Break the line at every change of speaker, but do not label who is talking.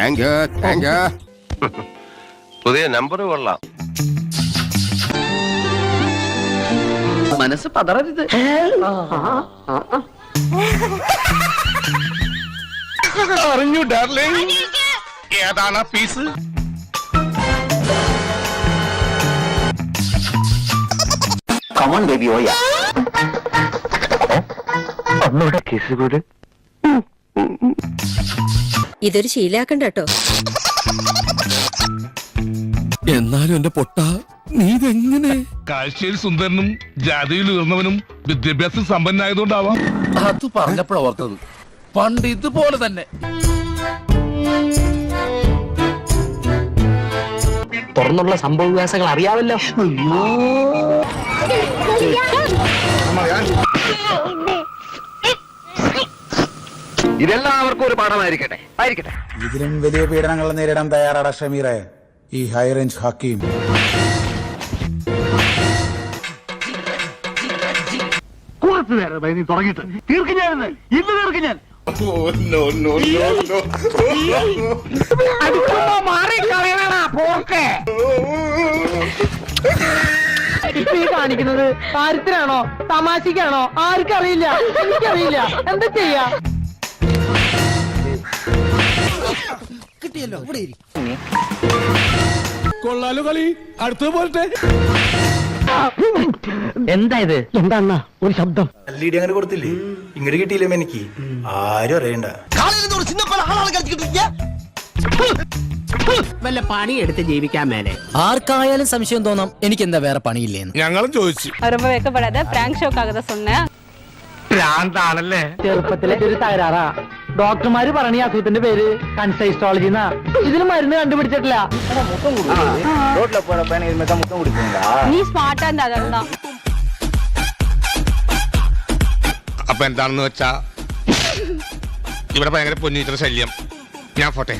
Thank you thank you
പുതിയ number കൊള്ളാം.
മനസ്സ് പതറരുത്.
അറിഞ്ഞു ഡാർലിംഗ് ഏതാണ് പീസ്
കമൺ ബേബി ഓയ ഒന്നുകൂടെ കേസ് കൂട്.
ഇതൊരു ശീലാക്കണ്ട കേട്ടോ.
എന്നാലും എന്റെ പൊട്ട നീ ഇതെങ്ങനെ?
കാഴ്ചയിൽ സുന്ദരനും ജാതിയിൽ ഉയർന്നവനും വിദ്യാഭ്യാസം സമ്പന്നായതുകൊണ്ടാവാം.
അത് പറഞ്ഞപ്പോഴത്തത് പണ്ട് ഇതുപോലെ തന്നെ.
തുറന്നുള്ള സംഭവവികാസങ്ങൾ അറിയാമല്ലോ.
ഒരു പാഠമായിരിക്കട്ടെ. ആയിരിക്കട്ടെ.
ഇതിലും വലിയ പീഡനങ്ങൾ നേരിടാൻ തയ്യാറാണ് ഷമീറെ. ഈ ഹൈ റേഞ്ച് ഹക്കീം.
ഈ കാണിക്കുന്നത് കാര്യത്തിനാണോ തമാശക്കാണോ ആർക്കറിയില്ല. എനിക്കറിയില്ല. എന്താ ചെയ്യാ?
കൊള്ളാലോ കളി അടുത്തത് പോരട്ടെ
എന്താ ഇത് എന്താ ഒരു ശബ്ദം
എൽ ഇ ഡി അങ്ങനെ കൊടുത്തില്ലേ ഇങ്ങോട്ട് കിട്ടിയില്ലേ എനിക്ക് ആരും അറിയണ്ട
വല്ല പണി എടുത്ത് ജീവിക്കാൻ മേലെ
ആർക്കായാലും സംശയം തോന്നാം എനിക്ക് എന്താ വേറെ പണിയില്ലേന്ന്
ഞങ്ങളും ചോദിച്ചു
ரொம்ப வெக்கப்படாத பிராங்க் ஷோக்காக தான் சொன்னேன்
ചെറുപ്പത്തിലെ ഒരു തകരാറാ ഡോക്ടർമാര് പറഞ്ഞ ഈ അസുഖത്തിന്റെ പേര് കൺസൈസ്റ്റോളജി എന്നാ ഇതിന് മരുന്ന് കണ്ടുപിടിച്ചിട്ടില്ല
ரோட்ல போற பையனை இதுமாதிரி தான் முத்தம் கொடுப்பீங்களா
நீ ஸ்மார்ட்டா இருந்தா அதான்
അപ്പൊ എന്താണെന്ന് വെച്ചാ ഇവിടെ ഭയങ്കര പൊന്നീറ്റർ ശല്യം ഞാൻ പോട്ടെ